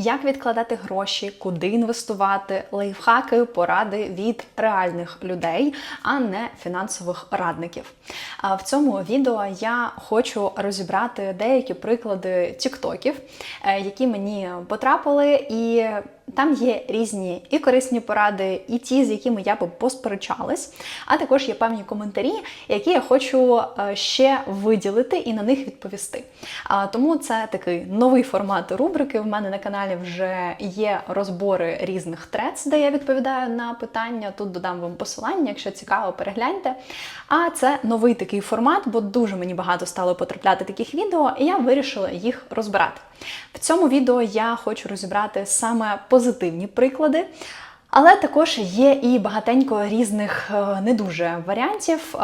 як відкладати гроші, куди інвестувати, лайфхаки, поради від реальних людей, а не фінансових радників. А в цьому відео я хочу розібрати деякі приклади тіктоків, е, які мені потрапили, і там є різні і корисні поради, і ті, з якими я би посперечалась. А також є певні коментарі, які я хочу е, ще виділити і на них відповісти. Тому це такий новий формат рубрики. В мене на каналі вже є розбори різних трец, де я відповідаю на питання. Тут додам вам посилання, якщо цікаво, перегляньте. А це новий такий формат, бо дуже мені багато стало потрапляти таких відео, і я вирішила їх розбирати. В цьому відео я хочу розібрати саме позитивні приклади. Але також є і багатенько різних е, не дуже варіантів. Е,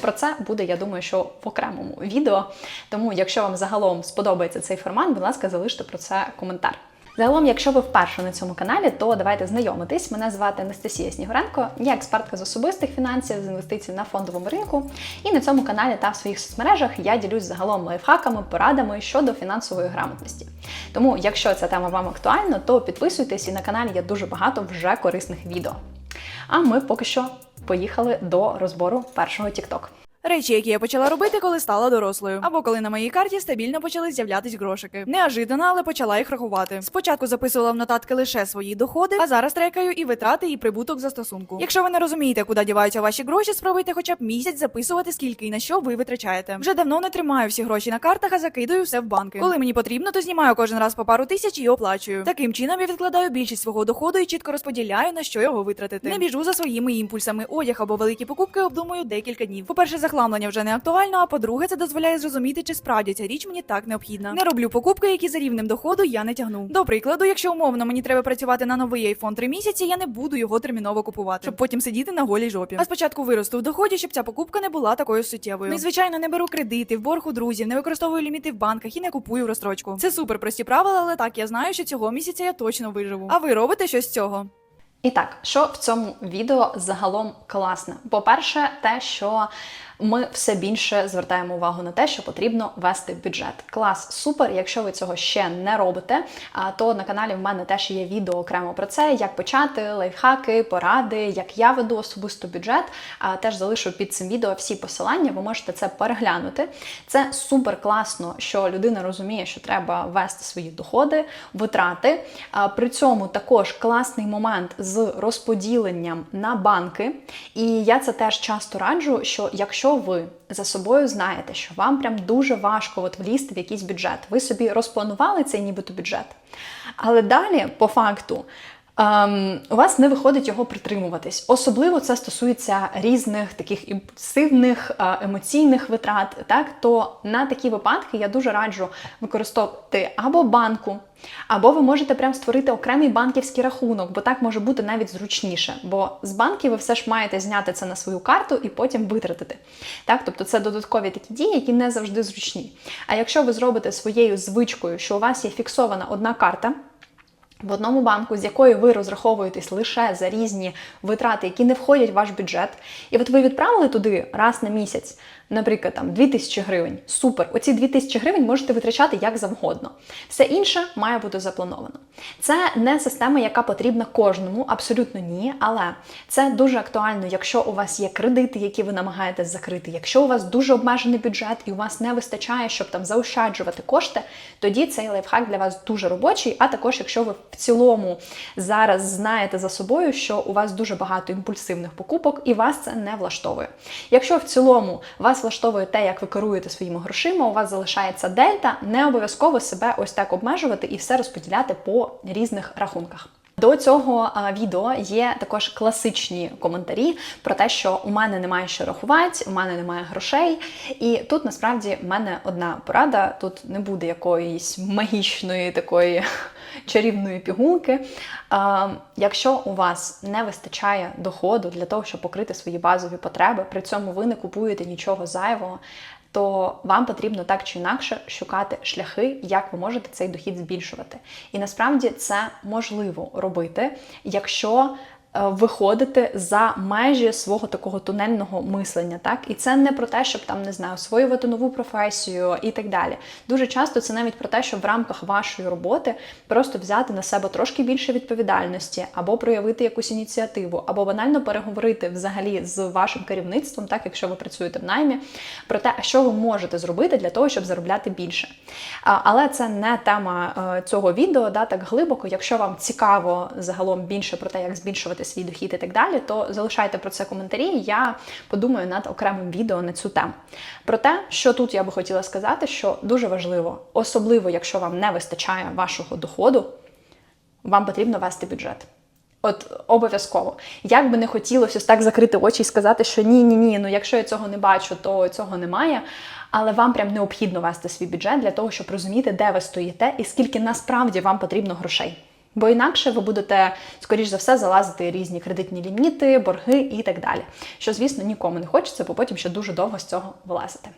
Про це буде, я думаю, що в окремому відео. Тому, якщо вам загалом сподобається цей формат, будь ласка, залиште про це коментар. Загалом, якщо ви вперше на цьому каналі, то давайте знайомитись. Мене звати Анастасія Снігуренко, я експертка з особистих фінансів, з інвестицій на фондовому ринку. І на цьому каналі та в своїх соцмережах я ділюсь загалом лайфхаками, порадами щодо фінансової грамотності. Тому, якщо ця тема вам актуальна, то підписуйтесь і на каналі є дуже багато вже корисних відео. А ми поки що поїхали до розбору першого TikTok. Речі, які я почала робити, коли стала дорослою, або коли на моїй карті стабільно почали з'являтись грошики. Неожиданно, але почала їх рахувати. Спочатку записувала в нотатки лише свої доходи, а зараз трекаю і витрати, і прибуток за стосунку. Якщо ви не розумієте, куди діваються ваші гроші, спробуйте хоча б місяць записувати, скільки і на що ви витрачаєте. Вже давно не тримаю всі гроші на картах, а закидую все в банки. Коли мені потрібно, то знімаю кожен раз по пару тисяч і оплачую. Таким чином я відкладаю більшість свого доходу і чітко розподіляю на що його витратити. Не біжу за своїми імпульсами. Одяг або великі покупки обдумую декілька днів. По перше, захламлення вже не актуально. А по-друге, це дозволяє зрозуміти, чи справді ця річ мені так необхідна. Не роблю покупки, які за рівнем доходу я не тягну. До прикладу, якщо умовно мені треба працювати на новий iPhone 3 місяці, я не буду його терміново купувати, щоб потім сидіти на голій жопі. А спочатку виросту в доході, щоб ця покупка не була такою суттєвою. Ну звичайно, не беру кредити, в борг у друзів, не використовую ліміти в банках і не купую в розстрочку. Це супер прості правила, але так я знаю, що цього місяця я точно виживу. А ви робите щось з цього? І так, що в цьому відео загалом класне? По-перше, те, що ми все більше звертаємо увагу на те, що потрібно вести бюджет. Клас, супер. Якщо ви цього ще не робите, то на каналі в мене теж є відео окремо про це, як почати, лайфхаки, поради, як я веду особисто бюджет. Теж залишу під цим відео всі посилання, ви можете це переглянути. Це супер класно, що людина розуміє, що треба вести свої доходи, витрати. При цьому також класний момент з розподіленням на банки. І я це теж часто раджу, що якщо ви за собою знаєте, що вам прям дуже важко от влізти в якийсь бюджет, ви собі розпланували цей нібито бюджет. Але далі, по факту, у вас не виходить його притримуватись. Особливо це стосується різних таких імпульсивних е, емоційних витрат. Так, то на такі випадки я дуже раджу використовувати або банку. Або ви можете прям створити окремий банківський рахунок, бо так може бути навіть зручніше. Бо з банків ви все ж маєте зняти це на свою карту і потім витратити. Так, тобто це додаткові такі дії, які не завжди зручні. А якщо ви зробите своєю звичкою, що у вас є фіксована одна карта. В одному банку, з якої ви розраховуєтесь лише за різні витрати, які не входять в ваш бюджет, і от ви відправили туди раз на місяць, наприклад, там 2000 гривень. Супер! Оці 2000 гривень можете витрачати як завгодно. Все інше має бути заплановано. Це не система, яка потрібна кожному, абсолютно ні. Але це дуже актуально, якщо у вас є кредити, які ви намагаєтесь закрити. Якщо у вас дуже обмежений бюджет і у вас не вистачає, щоб там заощаджувати кошти, тоді цей лайфхак для вас дуже робочий. А також, якщо ви в цілому зараз знаєте за собою, що у вас дуже багато імпульсивних покупок і вас це не влаштовує. Якщо в цілому вас влаштовує те, як ви керуєте своїми грошима, у вас залишається дельта, не обов'язково себе ось так обмежувати і все розподіляти по різних рахунках. До цього відео є також класичні коментарі про те, що у мене немає що рахувати, у мене немає грошей. І тут насправді в мене одна порада: тут не буде якоїсь магічної такої чарівної пігулки. Якщо у вас не вистачає доходу для того, щоб покрити свої базові потреби, при цьому ви не купуєте нічого зайвого то вам потрібно так чи інакше шукати шляхи, як ви можете цей дохід збільшувати. І насправді це можливо робити, якщо виходити за межі свого такого тунельного мислення, так і це не про те, щоб там не знаю, освоювати нову професію і так далі. Дуже часто це навіть про те, щоб в рамках вашої роботи просто взяти на себе трошки більше відповідальності, або проявити якусь ініціативу, або банально переговорити взагалі з вашим керівництвом, так якщо ви працюєте в наймі, про те, що ви можете зробити для того, щоб заробляти більше. Але це не тема е, цього відео, да, так глибоко. Якщо вам цікаво загалом більше про те, як збільшувати свій дохід і так далі, то залишайте про це коментарі. Я подумаю над окремим відео на цю тему. Про те, що тут я би хотіла сказати, що дуже важливо, особливо якщо вам не вистачає вашого доходу, вам потрібно вести бюджет. От обов'язково. Як би не хотілося так закрити очі і сказати, що ні, ні, ні, ну якщо я цього не бачу, то цього немає. Але вам прям необхідно вести свій бюджет для того, щоб розуміти, де ви стоїте і скільки насправді вам потрібно грошей. Бо інакше ви будете, скоріш за все, залазити різні кредитні ліміти, борги і так далі. Що, звісно, нікому не хочеться, бо потім ще дуже довго з цього вилазити.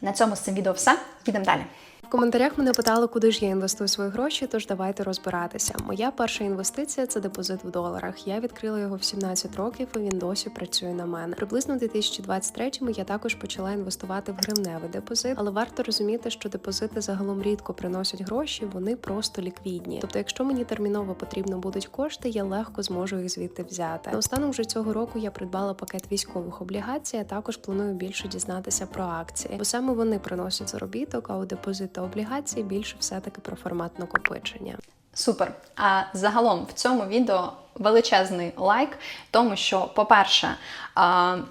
На цьому з цим відео все. Їдемо далі. В коментарях мене питали, куди ж я інвестую свої гроші, тож давайте розбиратися. Моя перша інвестиція це депозит в доларах. Я відкрила його в 17 років, і він досі працює на мене. Приблизно в 2023-му я також почала інвестувати в гривневий депозит, але варто розуміти, що депозити загалом рідко приносять гроші, вони просто ліквідні. Тобто, якщо мені терміново потрібно будуть кошти, я легко зможу їх звідти взяти. Наостанок вже цього року я придбала пакет військових облігацій. а Також планую більше дізнатися про акції, бо саме вони приносять заробіток, а у депозит та облігації більше все таки про формат накопичення. Супер. А загалом в цьому відео величезний лайк, тому що, по-перше,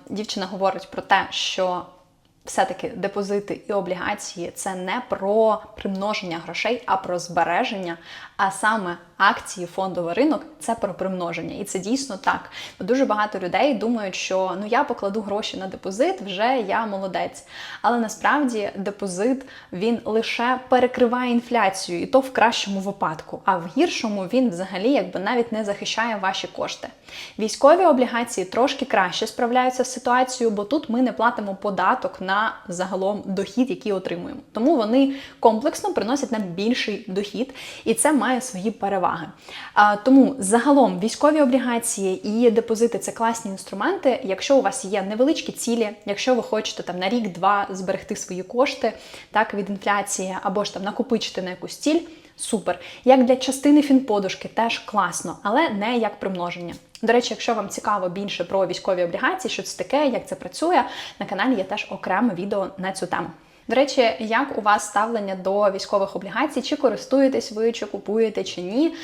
дівчина говорить про те, що все-таки депозити і облігації це не про примноження грошей, а про збереження. А саме акції, фондовий ринок це про примноження. І це дійсно так. Дуже багато людей думають, що ну я покладу гроші на депозит, вже я молодець. Але насправді депозит він лише перекриває інфляцію, і то в кращому випадку. А в гіршому він взагалі якби навіть не захищає ваші кошти. Військові облігації трошки краще справляються з ситуацією, бо тут ми не платимо податок на загалом дохід, який отримуємо. Тому вони комплексно приносять нам більший дохід, і це має свої переваги. А, тому загалом військові облігації і депозити це класні інструменти. Якщо у вас є невеличкі цілі, якщо ви хочете там на рік-два зберегти свої кошти так від інфляції, або ж там накопичити на якусь ціль. Супер. Як для частини фінподушки теж класно, але не як примноження. До речі, якщо вам цікаво більше про військові облігації, що це таке, як це працює, на каналі є теж окреме відео на цю тему. До речі, як у вас ставлення до військових облігацій? Чи користуєтесь ви, чи купуєте, чи ні?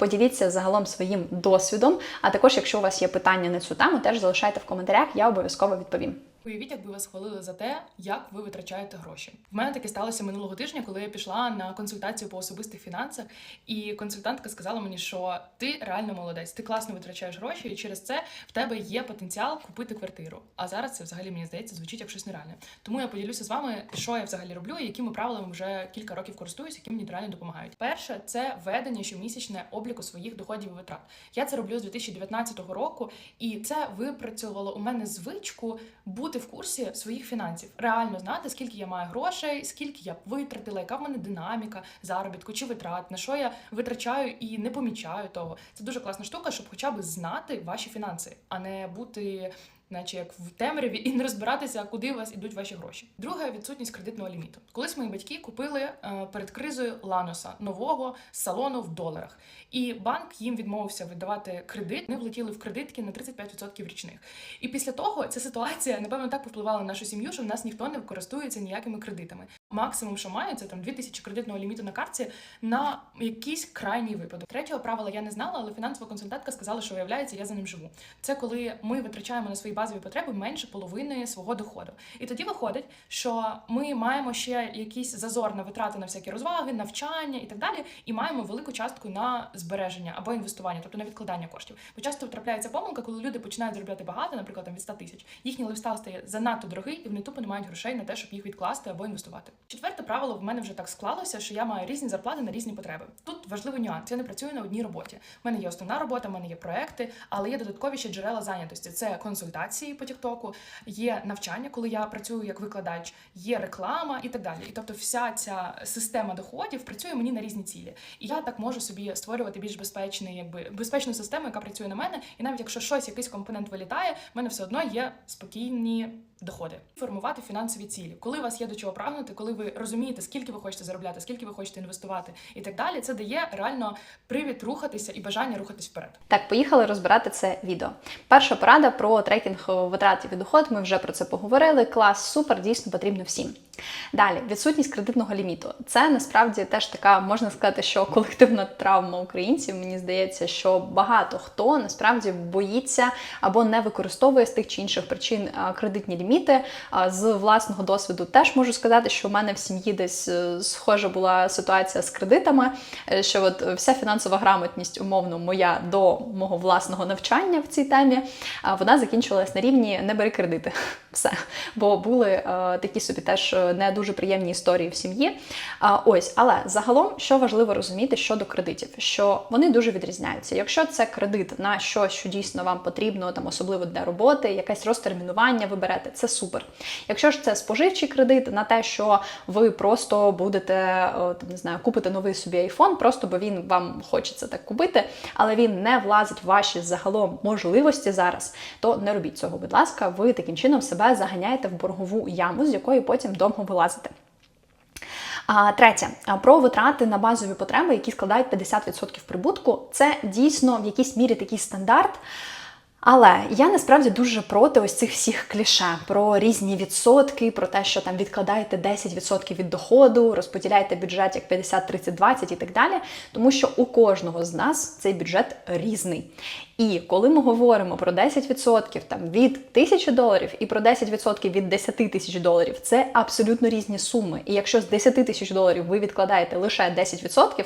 Поділіться загалом своїм досвідом. А також, якщо у вас є питання на цю тему, теж залишайте в коментарях, я обов'язково відповім. Уявіть, якби вас хвалили за те, як ви витрачаєте гроші. В мене таке сталося минулого тижня, коли я пішла на консультацію по особистих фінансах, і консультантка сказала мені, що ти реально молодець, ти класно витрачаєш гроші, і через це в тебе є потенціал купити квартиру. А зараз це взагалі мені здається звучить як щось нереальне. Тому я поділюся з вами, що я взагалі роблю і якими правилами вже кілька років користуюсь, які мені реально допомагають. Перше, це ведення щомісячне обліку своїх доходів і витрат. Я це роблю з 2019 року, і це випрацювало у мене звичку бути в курсі своїх фінансів, реально знати, скільки я маю грошей, скільки я витратила, яка в мене динаміка заробітку чи витрат, на що я витрачаю і не помічаю того. Це дуже класна штука, щоб хоча б знати ваші фінанси, а не бути. Наче як в темряві і не розбиратися, куди у вас ідуть ваші гроші. Друге відсутність кредитного ліміту. Колись мої батьки купили е, перед кризою ланоса нового салону в доларах, і банк їм відмовився видавати кредит. Вони влетіли в кредитки на 35% річних. І після того ця ситуація напевно так повпливала на нашу сім'ю, що в нас ніхто не користується ніякими кредитами. Максимум, що маю, це там 2000 кредитного ліміту на картці на якийсь крайній випадок. Третього правила я не знала, але фінансова консультантка сказала, що виявляється, я за ним живу. Це коли ми витрачаємо на свої базові потреби менше половини свого доходу. І тоді виходить, що ми маємо ще якийсь зазор на витрати на всякі розваги, навчання і так далі, і маємо велику частку на збереження або інвестування, тобто на відкладання коштів. Бо часто трапляється помилка, коли люди починають заробляти багато, наприклад, там від 100 тисяч. Їхній лайфстайл стає занадто дорогий, і вони тупо не мають грошей на те, щоб їх відкласти або інвестувати. Четверте правило в мене вже так склалося, що я маю різні зарплати на різні потреби. Тут важливий нюанс. Я не працюю на одній роботі. У мене є основна робота, в мене є проекти, але є додаткові ще джерела зайнятості. Це консультації по Тіктоку, є навчання, коли я працюю як викладач, є реклама і так далі. І тобто, вся ця система доходів працює мені на різні цілі. І я так можу собі створювати більш безпечний, якби безпечну систему, яка працює на мене. І навіть якщо щось, якийсь компонент вилітає, в мене все одно є спокійні доходи. Формувати фінансові цілі, коли у вас є до чого прагнути, коли ви розумієте, скільки ви хочете заробляти, скільки ви хочете інвестувати, і так далі. Це дає реально привід рухатися і бажання рухатись вперед. Так, поїхали розбирати це відео. Перша порада про трекінг витрат і доход. Ми вже про це поговорили. Клас, супер, дійсно потрібно всім. Далі, відсутність кредитного ліміту. Це насправді теж така, можна сказати, що колективна травма українців. Мені здається, що багато хто насправді боїться або не використовує з тих чи інших причин кредитні ліміти. З власного досвіду теж можу сказати, що в мене в сім'ї десь е, схожа була ситуація з кредитами, е, що от вся фінансова грамотність, умовно, моя до мого власного навчання в цій темі, вона закінчилась на рівні не бери кредити. Все. Бо були е, такі собі теж е, не дуже приємні історії в сім'ї. Ось, але загалом, що важливо розуміти щодо кредитів, що вони дуже відрізняються. Якщо це кредит на щось, що дійсно вам потрібно, там особливо для роботи, якесь розтермінування ви берете, це супер. Якщо ж це споживчий кредит на те, що ви просто будете е, там, не знаю, купити новий собі айфон, просто бо він вам хочеться так купити, але він не влазить в ваші загалом можливості зараз, то не робіть цього, будь ласка, ви таким чином себе заганяєте в боргову яму, з якої потім довго вилазите. А, третє про витрати на базові потреби, які складають 50% прибутку. Це дійсно в якійсь мірі такий стандарт. Але я насправді дуже проти ось цих всіх кліше про різні відсотки, про те, що там відкладаєте 10% від доходу, розподіляєте бюджет як 50, 30, 20 і так далі. Тому що у кожного з нас цей бюджет різний. І коли ми говоримо про 10% там від 1000 доларів і про 10% від 10 тисяч доларів, це абсолютно різні суми. І якщо з 10 тисяч доларів ви відкладаєте лише 10%,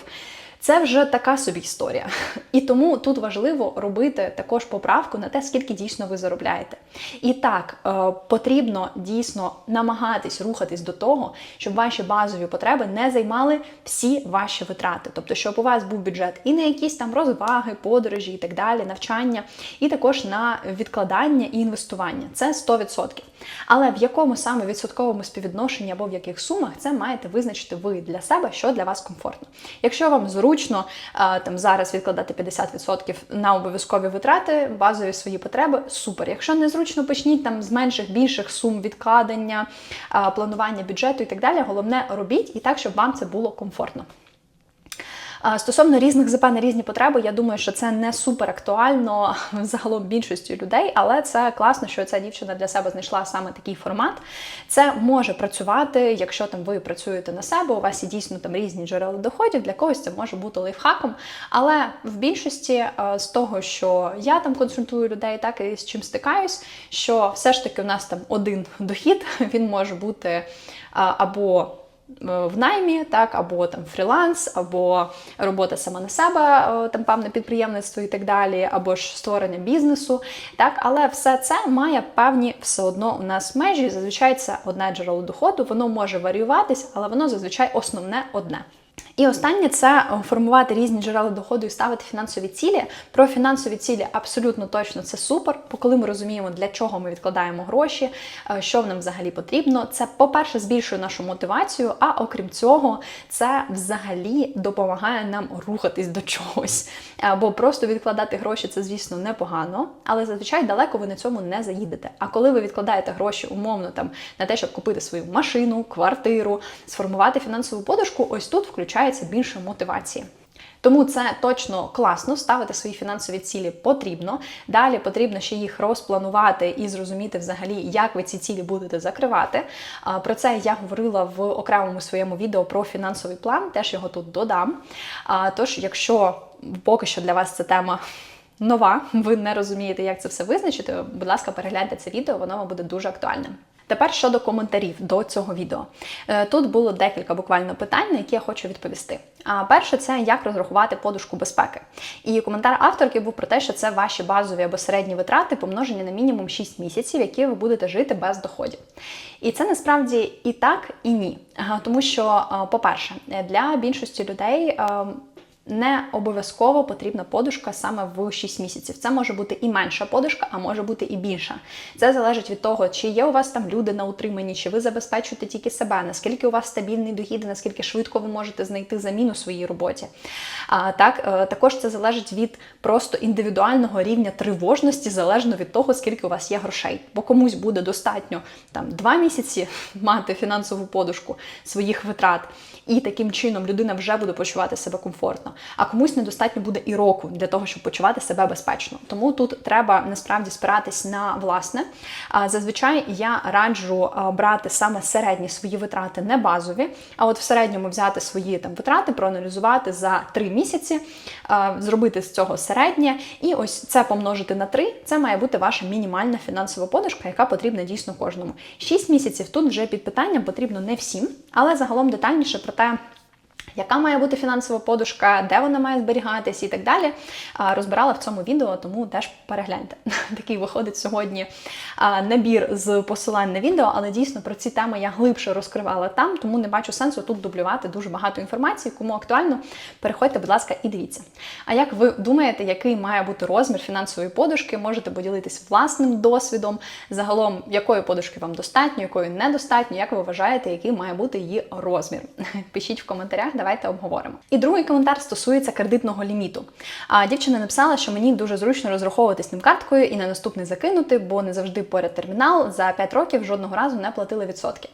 це вже така собі історія. І тому тут важливо робити також поправку на те, скільки дійсно ви заробляєте. І так, е, потрібно дійсно намагатись рухатись до того, щоб ваші базові потреби не займали всі ваші витрати. Тобто, щоб у вас був бюджет і на якісь там розваги, подорожі і так далі, навчання, і також на відкладання і інвестування. Це 100%. Але в якому саме відсотковому співвідношенні або в яких сумах це маєте визначити ви для себе, що для вас комфортно. Якщо вам зручно е, там зараз відкладати 50% на обов'язкові витрати, базові свої потреби, супер. Якщо незручно, почніть там з менших більших сум відкладення, е, планування бюджету і так далі. Головне робіть і так, щоб вам це було комфортно. Стосовно різних ЗП на різні потреби, я думаю, що це не супер актуально загалом більшості людей, але це класно, що ця дівчина для себе знайшла саме такий формат. Це може працювати, якщо там ви працюєте на себе, у вас є дійсно там різні джерела доходів, для когось це може бути лайфхаком. Але в більшості е, з того, що я там консультую людей, так і з чим стикаюсь, що все ж таки у нас там один дохід, він може бути е, або в наймі, так, або там фріланс, або робота сама на себе, е, там певне підприємництво і так далі, або ж створення бізнесу. Так, але все це має певні все одно у нас межі. Зазвичай це одне джерело доходу, воно може варіюватись, але воно зазвичай основне одне. І останнє це формувати різні джерела доходу і ставити фінансові цілі. Про фінансові цілі абсолютно точно це супер. Бо коли ми розуміємо, для чого ми відкладаємо гроші, е, що нам взагалі потрібно, це, по-перше, збільшує нашу мотивацію, а окрім цього, це взагалі допомагає нам рухатись до чогось. Е, Бо просто відкладати гроші це, звісно, непогано, але зазвичай далеко ви на цьому не заїдете. А коли ви відкладаєте гроші умовно там на те, щоб купити свою машину, квартиру, сформувати фінансову подушку, ось тут включається більше мотивації. Тому це точно класно ставити свої фінансові цілі потрібно. Далі потрібно ще їх розпланувати і зрозуміти взагалі, як ви ці цілі будете закривати. Про це я говорила в окремому своєму відео про фінансовий план, теж його тут додам. Тож, якщо поки що для вас ця тема. Нова, ви не розумієте, як це все визначити. Будь ласка, перегляньте це відео, воно вам буде дуже актуальним. Тепер щодо коментарів до цього відео. Е, Тут було декілька буквально питань, на які я хочу відповісти. А перше, це як розрахувати подушку безпеки. І коментар авторки був про те, що це ваші базові або середні витрати, помножені на мінімум 6 місяців, які ви будете жити без доходів. І це насправді і так, і ні. Тому що, е, по-перше, для більшості людей. Не обов'язково потрібна подушка саме в 6 місяців. Це може бути і менша подушка, а може бути і більша. Це залежить від того, чи є у вас там люди на утриманні, чи ви забезпечуєте тільки себе, наскільки у вас стабільний дохід, наскільки швидко ви можете знайти заміну своїй роботі. А так е, також це залежить від просто індивідуального рівня тривожності, залежно від того, скільки у вас є грошей. Бо комусь буде достатньо там 2 місяці мати фінансову подушку своїх витрат, і таким чином людина вже буде почувати себе комфортно. А комусь недостатньо буде і року для того, щоб почувати себе безпечно. Тому тут треба насправді спиратись на власне. Зазвичай я раджу брати саме середні свої витрати, не базові, а от в середньому взяти свої там витрати, проаналізувати за 3 місяці, зробити з цього середнє, і ось це помножити на 3, Це має бути ваша мінімальна фінансова подушка, яка потрібна дійсно кожному. 6 місяців тут вже під питанням потрібно не всім, але загалом детальніше про те яка має бути фінансова подушка, де вона має зберігатись і так далі. Розбирала в цьому відео, тому теж перегляньте. Такий виходить сьогодні набір з посилань на відео, але дійсно про ці теми я глибше розкривала там, тому не бачу сенсу тут дублювати дуже багато інформації. Кому актуально, переходьте, будь ласка, і дивіться. А як ви думаєте, який має бути розмір фінансової подушки? Можете поділитись власним досвідом, загалом якої подушки вам достатньо, якої недостатньо, як ви вважаєте, який має бути її розмір? Пишіть в коментарях, давайте обговоримо. І другий коментар стосується кредитного ліміту. А дівчина написала, що мені дуже зручно розраховуватись ним карткою і на наступний закинути, бо не завжди поряд термінал. За 5 років жодного разу не платили відсотки.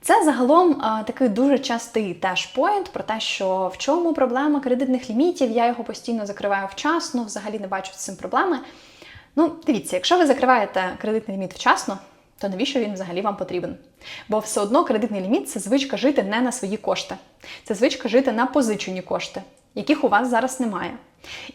Це загалом а, такий дуже частий теж поінт про те, що в чому проблема кредитних лімітів, я його постійно закриваю вчасно, взагалі не бачу з цим проблеми. Ну, дивіться, якщо ви закриваєте кредитний ліміт вчасно, то навіщо він взагалі вам потрібен? Бо все одно кредитний ліміт це звичка жити не на свої кошти, це звичка жити на позичені кошти, яких у вас зараз немає.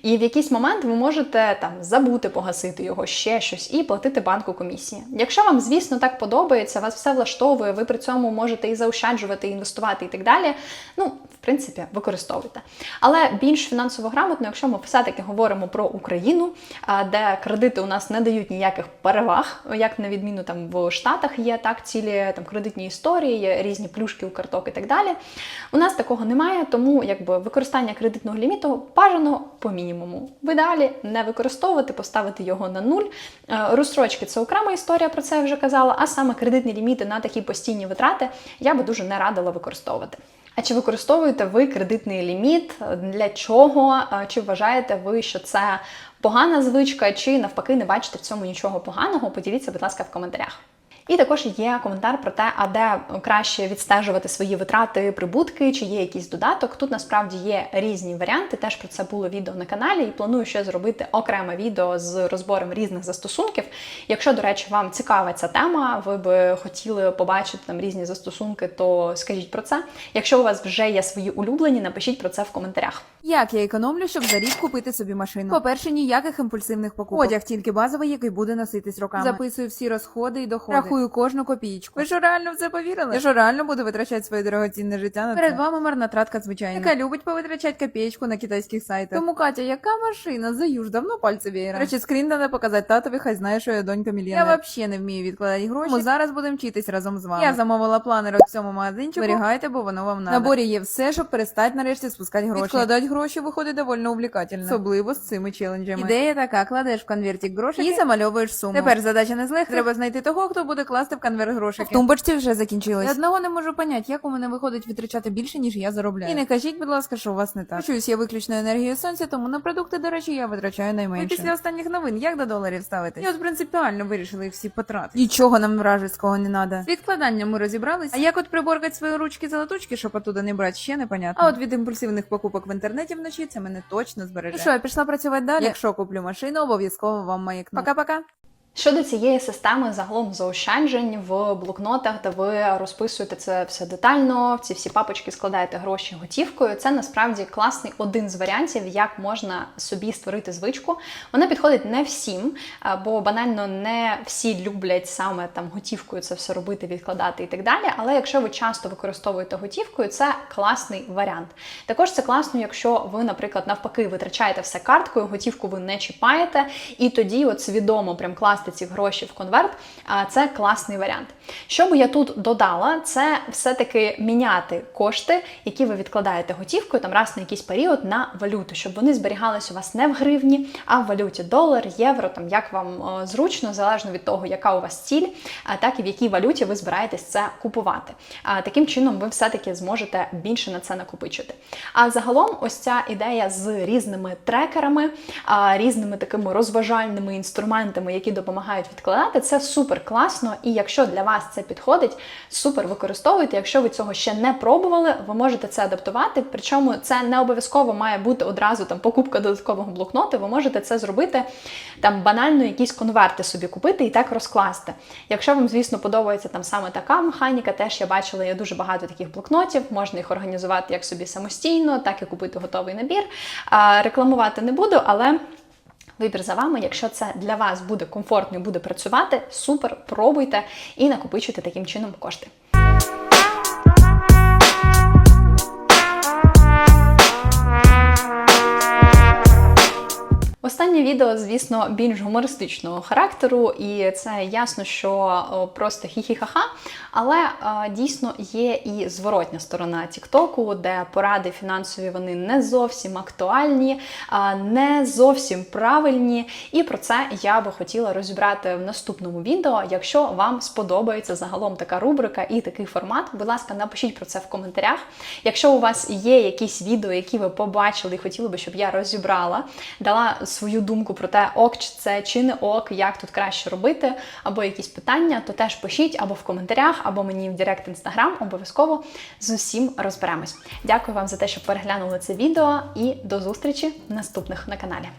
І в якийсь момент ви можете там забути погасити його, ще щось і платити банку комісії. Якщо вам, звісно, так подобається, вас все влаштовує, ви при цьому можете і заощаджувати, і інвестувати, і так далі. Ну, в принципі, використовуйте. Але більш фінансово грамотно, якщо ми все-таки говоримо про Україну, де кредити у нас не дають ніяких переваг, як на відміну там в Штатах є так, цілі там кредитні історії, є різні плюшки у карток і так далі. У нас такого немає, тому якби використання кредитного ліміту бажано по мінімуму. В ідеалі не використовувати, поставити його на нуль. Е, Розстрочки це окрема історія, про це я вже казала. А саме кредитні ліміти на такі постійні витрати я би дуже не радила використовувати. А чи використовуєте ви кредитний ліміт? Для чого? Е, Чи вважаєте ви, що це погана звичка, чи навпаки не бачите в цьому нічого поганого? Поділіться, будь ласка, в коментарях. І також є коментар про те, а де краще відстежувати свої витрати, прибутки, чи є якийсь додаток. Тут насправді є різні варіанти. Теж про це було відео на каналі, і планую ще зробити окреме відео з розбором різних застосунків. Якщо, до речі, вам цікава ця тема, ви би хотіли побачити там різні застосунки, то скажіть про це. Якщо у вас вже є свої улюблені, напишіть про це в коментарях. Як я економлю, щоб за рік купити собі машину? По-перше, ніяких імпульсивних покупок. Одяг тільки базовий, який буде носитись роками. Записую всі розходи і доходи. Рахую кожну копійку. Ви що реально в це повірили? Я що реально буду витрачати своє дорогоцінне життя на Перед вами марнотратка звичайна. Яка любить повитрачати копієчку на китайських сайтах. Тому Катя, яка машина? Заюж давно пальці веєра. Речі, скрін треба показати татові, хай знає, що я донька мільйонер. Я взагалі не вмію відкладати гроші. Тому зараз будемо вчитись разом з вами. Я замовила планер у цьому магазинчику. Зберігайте, бо воно вам надо. Наборі є все, щоб перестати нарешті спускати гроші. Відкладати гроші виходить доволі увлекательно. Особливо з цими челенджами. Ідея така, кладеш в конвертик грошики і замальовуєш суму. Тепер задача не з легких. Треба знайти того, хто буде класти в конверт грошики. В тумбочці вже закінчилось. Я одного не можу поняти, як у мене виходить витрачати більше, ніж я заробляю. І не кажіть, будь ласка, що у вас не так. Почуюсь я виключно енергією сонця, тому на продукти, до речі, я витрачаю найменше. Ви після останніх новин як до доларів ставитесь? І от принципіально вирішили їх всі потратити. Нічого нам вражеського не треба. З відкладанням ми розібрались. А як от приборкать свої ручки золотучки, щоб оттуда не брати, ще непонятно. А от від імпульсивних покупок в інтернеті вночі це мене точно збереже. Ну що, я пішла працювати далі. Якщо куплю машину, обов'язково вам маякну. Пока-пока. Щодо цієї системи загалом заощаджень в блокнотах, де ви розписуєте це все детально, в ці всі папочки складаєте гроші готівкою. Це насправді класний один з варіантів, як можна собі створити звичку. Вона підходить не всім, бо банально не всі люблять саме там готівкою це все робити, відкладати і так далі. Але якщо ви часто використовуєте готівкою, це класний варіант. Також це класно, якщо ви, наприклад, навпаки, витрачаєте все карткою, готівку ви не чіпаєте, і тоді, от свідомо, прям класти ці гроші в конверт. Це класний варіант. Що би я тут додала, це все-таки міняти кошти, які ви відкладаєте готівкою там раз на якийсь період на валюту, щоб вони зберігалися у вас не в гривні, а в валюті долар, євро, там як вам е, зручно, залежно від того, яка у вас ціль, так і в якій валюті ви збираєтесь це купувати. Таким чином ви все-таки зможете більше на це накопичити. А загалом, ось ця ідея з різними трекерами, різними такими розважальними інструментами, які допомагають відкладати, це супер класно. І якщо для вас це підходить, супер використовуйте. Якщо ви цього ще не пробували, ви можете це адаптувати. Причому це не обов'язково має бути одразу там покупка додаткового блокноту. Ви можете це зробити там банально якісь конверти собі купити і так розкласти. Якщо вам, звісно, подобається там саме така механіка, теж я бачила, є дуже багато таких блокнотів, можна їх організувати як собі самостійно, так і купити готовий набір. Рекламувати не буду, але. Вибір за вами, якщо це для вас буде комфортно і буде працювати, супер, пробуйте і накопичуйте таким чином кошти. Останнє відео, звісно, більш гумористичного характеру, і це ясно, що просто хі-хі-ха-ха. Але е, дійсно є і зворотня сторона Тіктоку, де поради фінансові вони не зовсім актуальні, е, не зовсім правильні. І про це я би хотіла розібрати в наступному відео. Якщо вам сподобається загалом така рубрика і такий формат, будь ласка, напишіть про це в коментарях. Якщо у вас є якісь відео, які ви побачили і хотіли би, щоб я розібрала, дала свою думку про те, ок чи це чи не ок, як тут краще робити, або якісь питання, то теж пишіть або в коментарях, або мені в Директ Інстаграм. Обов'язково з усім розберемось. Дякую вам за те, що переглянули це відео, і до зустрічі наступних на каналі.